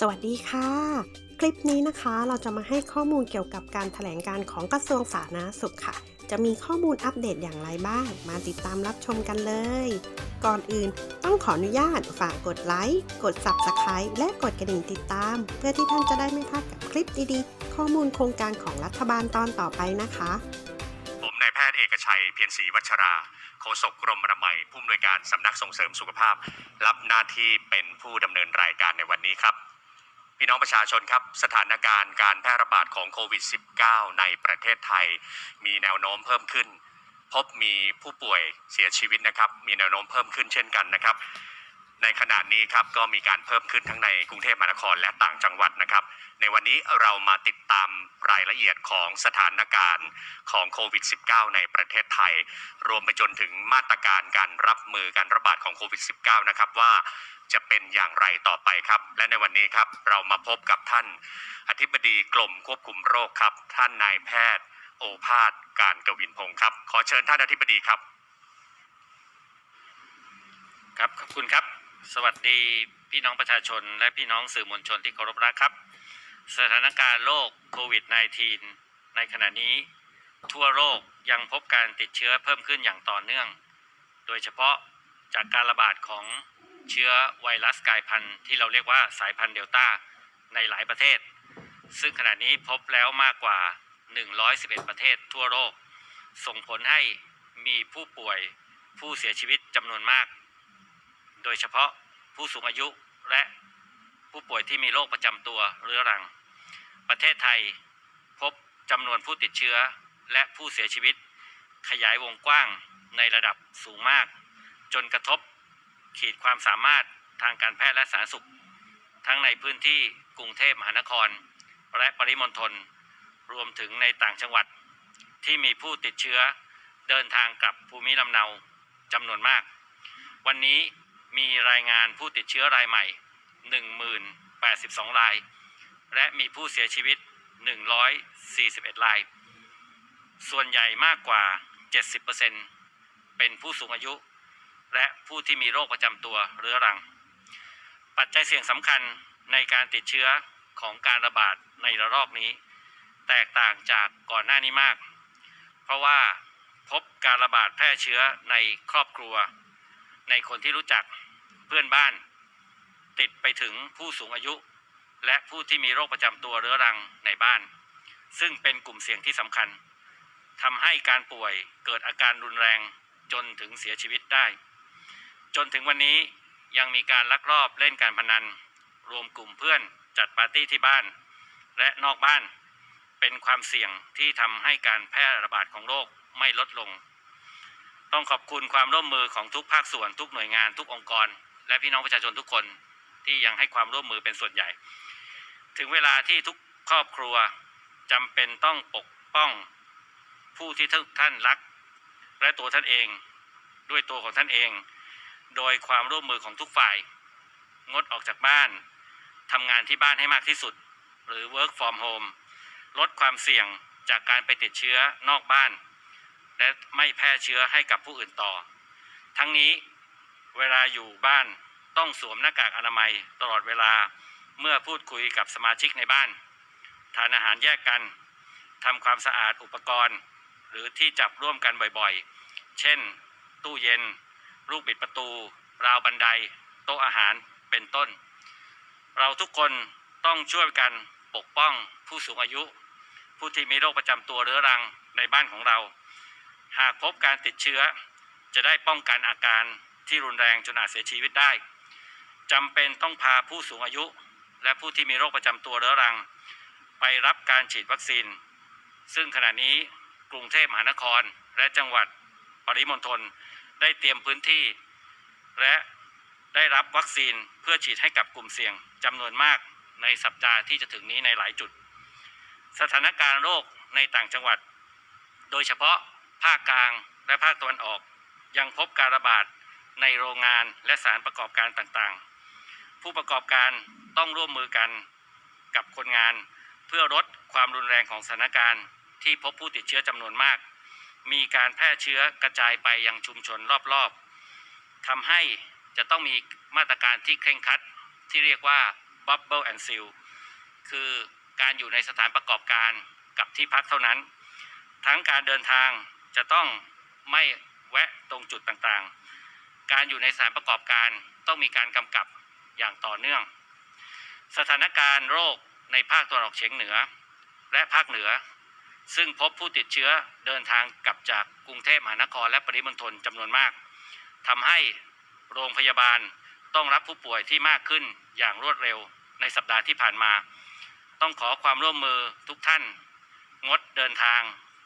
สวัสดีค่ะ คลิปนี้นะคะเราจะมาให้ข้อมูลเกี่ยวกับการแถลงการของกระทรวงสาธารณสุขค่ะ จะมีข้อมูลอัปเดตอย่างไรบ้าง มาติดตามรับชมกันเลย ก่อนอื่นต้องขออนุญาตฝากกดไลค์กด Subscribe และกดกระดิ่งติดตาม เพื่อที่ท่านจะได้ไม่พลาดกับคลิปดีๆ ข้อมูลโครงการของรัฐบาลตอนต่อไปนะคะ ผมนายแพทย์เอกชัยเพียรศรีวัชราโฆษกกรมอนามัยผู้อำนวยการสำนักส่งเสริมสุขภาพ รับหน้าที่เป็นผู้ดำเนินรายการในวันนี้ครับ พี่น้องประชาชนครับ สถานการณ์การแพร่ระบาดของโควิด -19 ในประเทศไทย มีแนวโน้มเพิ่มขึ้น พบมีผู้ป่วยเสียชีวิตนะครับ มีแนวโน้มเพิ่มขึ้นเช่นกันนะครับ ในขณะนี้ครับก็มีการเพิ่มขึ้นทั้งในกรุงเทพมหานครและต่างจังหวัดนะครับ ในวันนี้เรามาติดตามรายละเอียดของสถานการณ์ของโควิด -19 ในประเทศไทย รวมไปจนถึงมาตรการการรับมือการระบาดของโควิด -19 นะครับว่า จะเป็นอย่างไรต่อไปครับ และในวันนี้ครับเรามาพบกับท่าน อธิบดีกรมควบคุมโรคครับ ท่านนายแพทย์ โอภาสการกวินพงศ์ครับ ขอเชิญท่านอธิบดีครับ ครับขอบคุณครับ สวัสดีพี่น้องประชาชน และพี่น้องสื่อมวลชนที่เคารพรักครับ สถานการณ์โรคโควิด -19 ในขณะนี้ ทั่วโลกยังพบการติดเชื้อเพิ่มขึ้นอย่างต่อเนื่อง โดยเฉพาะจากการระบาดของ เชื้อไวรัสกลายพันธุ์ที่เราเรียกว่าสายพันธุ์เดลต้าในหลายประเทศ ซึ่งขณะนี้พบแล้วมากกว่า 111 ประเทศทั่วโลก ส่งผลให้มีผู้ป่วยผู้เสียชีวิตจำนวนมาก โดยเฉพาะผู้สูงอายุและผู้ป่วยที่มีโรคประจำตัวเรื้อรัง ประเทศไทยพบจำนวนผู้ติดเชื้อและผู้เสียชีวิต ขยายวงกว้างในระดับสูงมาก จนกระทบ ขีดความสามารถทางการแพทย์และสาธารณสุข ทั้งในพื้นที่กรุงเทพมหานคร และปริมณฑลรวมถึงในต่างจังหวัด ที่มีผู้ติดเชื้อเดินทางกลับภูมิลำเนาจำนวนมาก วันนี้มีรายงานผู้ติดเชื้อรายใหม่ 1082 ราย และมีผู้เสียชีวิต 141 ราย ส่วนใหญ่มากกว่า 70%เป็นผู้สูงอายุ และผู้ที่มีโรคประจำตัวเรื้อรัง ปัจจัยเสี่ยงสำคัญในการติดเชื้อของการระบาดในระลอกนี้ แตกต่างจากก่อนหน้านี้มาก เพราะว่าพบการระบาดแพร่เชื้อในครอบครัว ในคนที่รู้จักเพื่อนบ้าน ติดไปถึงผู้สูงอายุ และผู้ที่มีโรคประจำตัวเรื้อรังในบ้าน ซึ่งเป็นกลุ่มเสี่ยงที่สำคัญทำให้การป่วยเกิดอาการรุนแรงจนถึงเสียชีวิตได้ จนถึงวันนี้ยังมีการลักลอบเล่นการพนัน รวมกลุ่มเพื่อนจัดปาร์ตี้ที่บ้าน และนอกบ้าน เป็นความเสี่ยงที่ทำให้การแพร่ระบาดของโรคไม่ลดลง ต้องขอบคุณความร่วมมือของทุกภาคส่วนทุกหน่วยงานทุกองค์กร และพี่น้องประชาชนทุกคนที่ยังให้ความร่วมมือเป็นส่วนใหญ่ ถึงเวลาที่ทุกครอบครัวจำเป็นต้องปกป้อง ผู้ที่ท่านรัก และตัวท่านเอง ด้วยตัวของท่านเอง โดยความร่วมมือของทุกฝ่าย งดออกจากบ้านทำงานที่บ้านให้มากที่สุด หรือ work from home ลดความเสี่ยงจากการไปติดเชื้อนอกบ้าน และไม่แพร่เชื้อให้กับผู้อื่นต่อ ทั้งนี้เวลาอยู่บ้านต้องสวมหน้ากากอนามัยตลอดเวลาเมื่อพูดคุยกับสมาชิกในบ้าน ทานอาหารแยกกันทำความสะอาดอุปกรณ์ หรือที่จับร่วมกันบ่อยๆ เช่น ตู้เย็น ลูกบิดประตู ราวบันได โต๊ะอาหารเป็นต้น เราทุกคนต้องช่วยกันปกป้องผู้สูงอายุ ผู้ที่มีโรคประจำตัวเรื้อรังในบ้านของเรา หากพบการติดเชื้อ จะได้ป้องกันอาการที่รุนแรงจนอาจเสียชีวิตได้จำเป็นต้องพาผู้สูงอายุ และผู้ที่มีโรคประจำตัวเรื้อรัง ไปรับการฉีดวัคซีน ซึ่งขณะนี้กรุงเทพมหานครและจังหวัดปริมณฑล ได้เตรียมพื้นที่ และได้รับวัคซีนเพื่อฉีดให้กับกลุ่มเสี่ยงจำนวนมากในสัปดาห์ที่จะถึงนี้ในหลายจุด สถานการณ์โรคในต่างจังหวัด โดยเฉพาะภาคกลางและภาคตะวันออกยังพบการระบาดในโรงงานและสารประกอบการต่างๆ ผู้ประกอบการต้องร่วมมือกันกับคนงาน เพื่อลดความรุนแรงของสถานการณ์ที่พบผู้ติดเชื้อจำนวนมาก มีการแพร่เชื้อกระจายไปยังชุมชนรอบๆทำให้จะต้องมีมาตรการที่เคร่งครัดที่เรียกว่า Bubble and Seal คือการอยู่ในสถานประกอบการกับที่พักเท่านั้น ทั้งการเดินทางจะต้องไม่แวะตรงจุดต่างๆ การอยู่ในสถานประกอบการต้องมีการกำกับอย่างต่อเนื่อง สถานการณ์โรคในภาคตะวันออกเฉียงเหนือ และภาคเหนือ ซึ่งพบผู้ติดเชื้อเดินทางกลับจากกรุงเทพมหานครและปริมณฑลจำนวนมากทำให้โรงพยาบาลต้องรับผู้ป่วยที่มากขึ้นอย่างรวดเร็วในสัปดาห์ที่ผ่านมา ต้องขอความร่วมมือทุกท่าน งดเดินทาง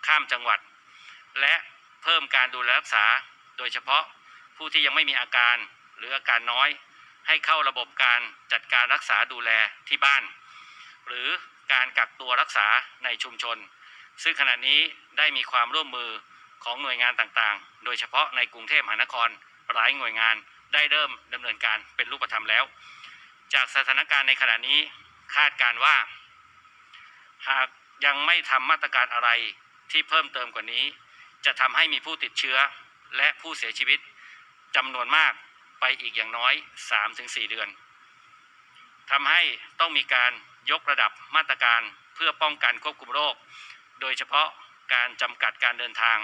ข้ามจังหวัด และเพิ่มการดูแลรักษา โดยเฉพาะผู้ที่ยังไม่มีอาการหรืออาการน้อย ให้เข้าระบบการจัดการรักษาดูแลที่บ้าน หรือการกักตัวรักษาในชุมชน ซึ่งขณะนี้ได้มีความร่วมมือของหน่วยงานต่างๆ โดยเฉพาะในกรุงเทพมหานคร หลายหน่วยงานได้เริ่มดำเนินการเป็นรูปธรรมแล้ว จากสถานการณ์ในขณะนี้คาดการว่า หากยังไม่ทำมาตรการอะไรที่เพิ่มเติมกว่านี้ จะทำให้มีผู้ติดเชื้อและผู้เสียชีวิตจำนวนมากไปอีกอย่างน้อย 3-4 เดือนทำให้ต้องมีการยกระดับมาตรการเพื่อป้องกันควบคุมโรค โดยเฉพาะการจำกัดการเดินทาง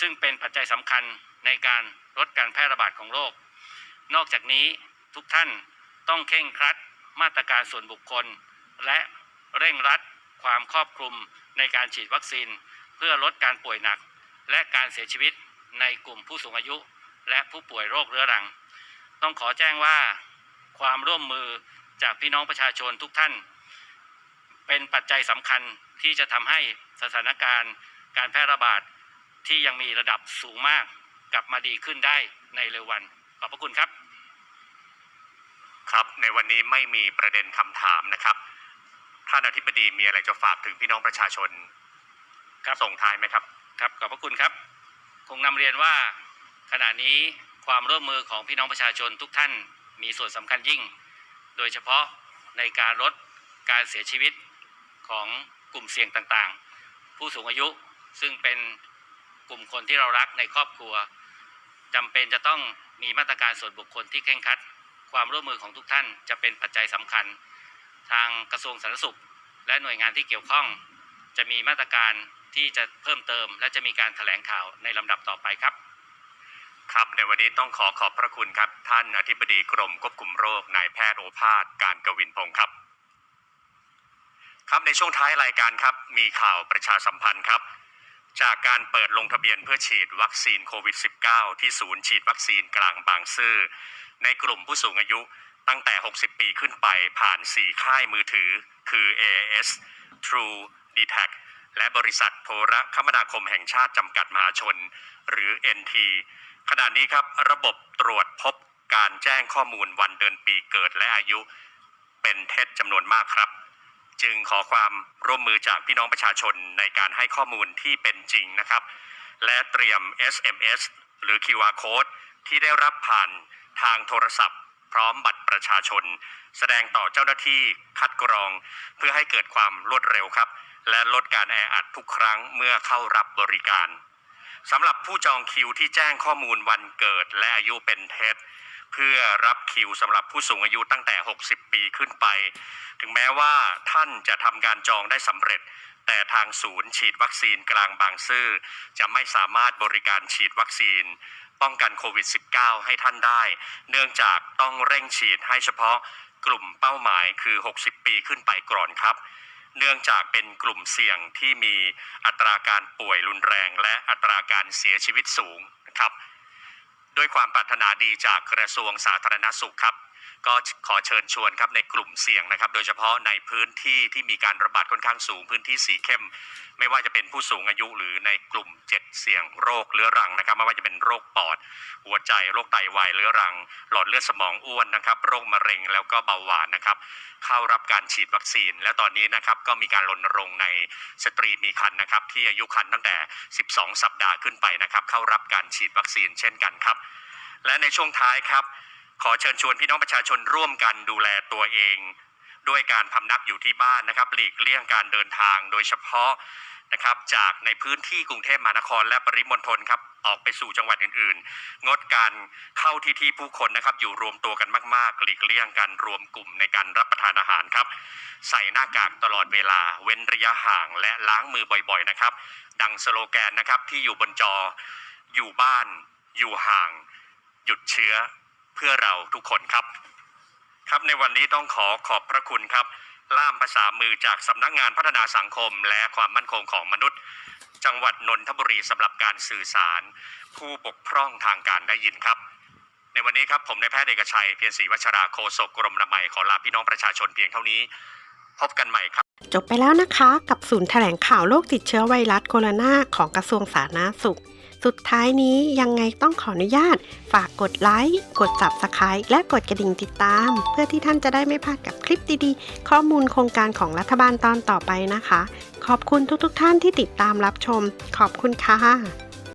ซึ่งเป็นปัจจัยสำคัญในการลดการแพร่ระบาดของโรค นอกจากนี้ทุกท่านต้องเข่งครัดมาตรการส่วนบุคคล และเร่งรัดความครอบคลุมในการฉีดวัคซีน เพื่อลดการป่วยหนัก และการเสียชีวิตในกลุ่มผู้สูงอายุ และผู้ป่วยโรคเรื้อรัง ต้องขอแจ้งว่า ความร่วมมือจากพี่น้องประชาชนทุกท่าน เป็นปัจจัยสำคัญที่จะทำให้สถานการณ์การแพร่ระบาดที่ยังมีระดับสูงมากกลับมาดีขึ้นได้ในเร็ววัน ขอบพระคุณครับ ครับในวันนี้ไม่มีประเด็นคำถามนะครับท่านอธิบดีมีอะไรจะฝากถึงพี่น้องประชาชนครับส่งท้ายไหมครับครับขอบพระคุณครับ คงนำเรียนว่าขณะนี้ความร่วมมือของพี่น้องประชาชนทุกท่านมีส่วนสำคัญยิ่ง โดยเฉพาะในการลดการเสียชีวิต ของกลุ่มเสี่ยงต่างๆ ผู้สูงอายุซึ่งเป็นกลุ่มคนที่เรารักในครอบครัวจำเป็นจะต้องมีมาตรการส่วนบุคคลที่เคร่งครัด ความร่วมมือของทุกท่านจะเป็นปัจจัยสำคัญ ทางกระทรวงสาธารณสุข และหน่วยงานที่เกี่ยวข้อง จะมีมาตรการที่จะเพิ่มเติม และจะมีการแถลงข่าวในลำดับต่อไปครับครับในวันนี้ต้องขอขอบพระคุณครับ ท่านอธิบดีกรมควบคุมโรคนายแพทย์โอภาสการกวินพงศ์ครับ ครับในช่วงท้ายรายการครับ มีข่าวประชาสัมพันธ์ครับ จากการเปิดลงทะเบียนเพื่อฉีดวัคซีนโควิด -19 ที่ศูนย์ฉีดวัคซีนกลางบางซื่อในกลุ่มผู้สูงอายุตั้งแต่ 60 ปีขึ้นไปผ่าน 4 ค่ายมือถือ คือ AAS True d t a c และบริษัทโทรคมนาคมแห่งชาติจำกัดมหาชน หรือ NT ขณะนี้ครับระบบตรวจพบการแจ้งข้อมูลวันเดือนปีเกิดและอายุ เป็นเท็จจำนวนมากครับ จึงขอความร่วมมือจากพี่น้องประชาชนในการให้ข้อมูลที่เป็นจริงนะครับ และเตรียม SMS หรือ QR code ที่ได้รับผ่านทางโทรศัพท์ พร้อมบัตรประชาชน แสดงต่อเจ้าหน้าที่คัดกรอง เพื่อให้เกิดความรวดเร็วครับ และลดการแออัดทุกครั้งเมื่อเข้ารับบริการสำหรับผู้จองคิวที่แจ้งข้อมูลวันเกิดและอายุเป็นเท็จ เพื่อรับคิวสำหรับผู้สูงอายุตั้งแต่ 60 ปีขึ้นไป ถึงแม้ว่าท่านจะทำการจองได้สำเร็จ แต่ทางศูนย์ฉีดวัคซีนกลางบางซื่อ จะไม่สามารถบริการฉีดวัคซีน ป้องกันโควิด -19 ให้ท่านได้ เนื่องจากต้องเร่งฉีดให้เฉพาะกลุ่มเป้าหมายคือ 60 ปีขึ้นไปก่อนครับเนื่องจากเป็นกลุ่มเสี่ยงที่มีอัตราการป่วยรุนแรง และอัตราการเสียชีวิตสูงนะครับ ด้วยความปรารถนาดีจากกระทรวงสาธารณสุขครับ ก็ขอเชิญชวนครับในกลุ่มเสี่ยงนะครับ โดยเฉพาะในพื้นที่ที่มีการระบาดค่อนข้างสูงพื้นที่สีเข้ม ไม่ว่าจะเป็นผู้สูงอายุหรือในกลุ่ม 7 เสี่ยงโรคเรื้อรังนะครับ ไม่ว่าจะเป็นโรคปอด หัวใจโรคไตวายเรื้อรัง หลอดเลือดสมองอ้วนนะครับ โรคมะเร็งแล้วก็เบาหวานนะครับ เข้ารับการฉีดวัคซีน และตอนนี้นะครับก็มีการรณรงค์ในสตรีมีครรภ์นะครับ ที่อายุครรภ์ตั้งแต่ 12 สัปดาห์ขึ้นไปนะครับ เข้ารับการฉีดวัคซีนเช่นกันครับ และในช่วงท้ายครับ ขอเชิญชวนพี่น้องประชาชนร่วมกันดูแลตัวเอง ด้วยการพำนักอยู่ที่บ้านนะครับ หลีกเลี่ยงการเดินทางโดยเฉพาะนะครับจากในพื้นที่กรุงเทพมหานครและปริมณฑลครับออกไปสู่จังหวัดอื่นๆ งดการเข้าที่ที่ผู้คนนะครับ อยู่รวมตัวกันมากๆ หลีกเลี่ยงการรวมกลุ่มในการรับประทานอาหารครับ ใส่หน้ากากตลอดเวลา เว้นระยะห่างและล้างมือบ่อยๆนะครับ ดังสโลแกนนะครับที่อยู่บนจอ อยู่บ้าน อยู่ห่าง หยุดเชื้อ เพื่อเราทุกคนครับ ครับในวันนี้ต้องขอขอบพระคุณครับ ล่ามภาษามือจากสำนักงานพัฒนาสังคมและความมั่นคงของมนุษย์ จังหวัดนนทบุรีสำหรับการสื่อสาร ผู้บกพร่องทางการได้ยินครับ ในวันนี้ครับผมนายแพทย์เอกชัยเพียรศรีวัชราโฆษกกรมอนามัยขอลาพี่น้องประชาชนเพียงเท่านี้ พบกันใหม่ครับจบไปแล้วนะคะ กับศูนย์แถลงข่าวโรคติดเชื้อไวรัสโคโรนาของกระทรวงสาธารณสุข สุดท้ายนี้ยังไงต้องขออนุญาต ฝากกดไลค์ กด Subscribe และกดกระดิ่งติดตาม เพื่อที่ท่านจะได้ไม่พลาดกับคลิปดีๆ ข้อมูลโครงการของรัฐบาลตอนต่อไปนะคะ ขอบคุณทุกๆทท่านที่ติดตามรับชม ขอบคุณค่ะ